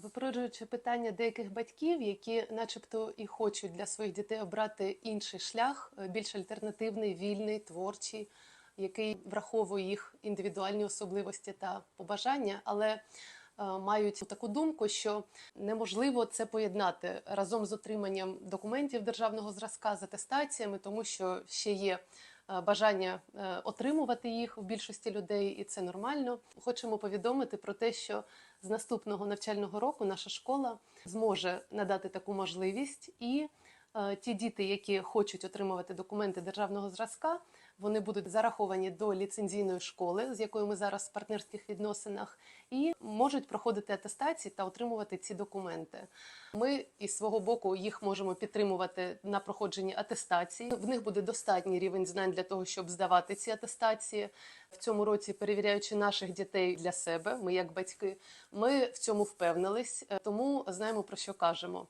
Випереджуючи питання деяких батьків, які, начебто, і хочуть для своїх дітей обрати інший шлях, е, більш альтернативний, вільний, творчий, який враховує їх індивідуальні особливості та побажання, але е, мають таку думку, що неможливо це поєднати разом з отриманням документів державного зразка з атестаціями, тому що ще є е, бажання е, отримувати їх у більшості людей, і це нормально. Хочемо повідомити про те, що з наступного навчального року наша школа зможе надати таку можливість, і е, ті діти, які хочуть отримувати документи державного зразка, вони будуть зараховані до ліцензійної школи, з якою ми зараз в партнерських відносинах, і можуть проходити атестації та отримувати ці документи. Ми із свого боку їх можемо підтримувати на проходженні атестації. В них буде достатній рівень знань для того, щоб здавати ці атестації. В цьому році, перевіряючи наших дітей для себе, ми як батьки, ми в цьому впевнились, е, тому знаємо про що кажемо.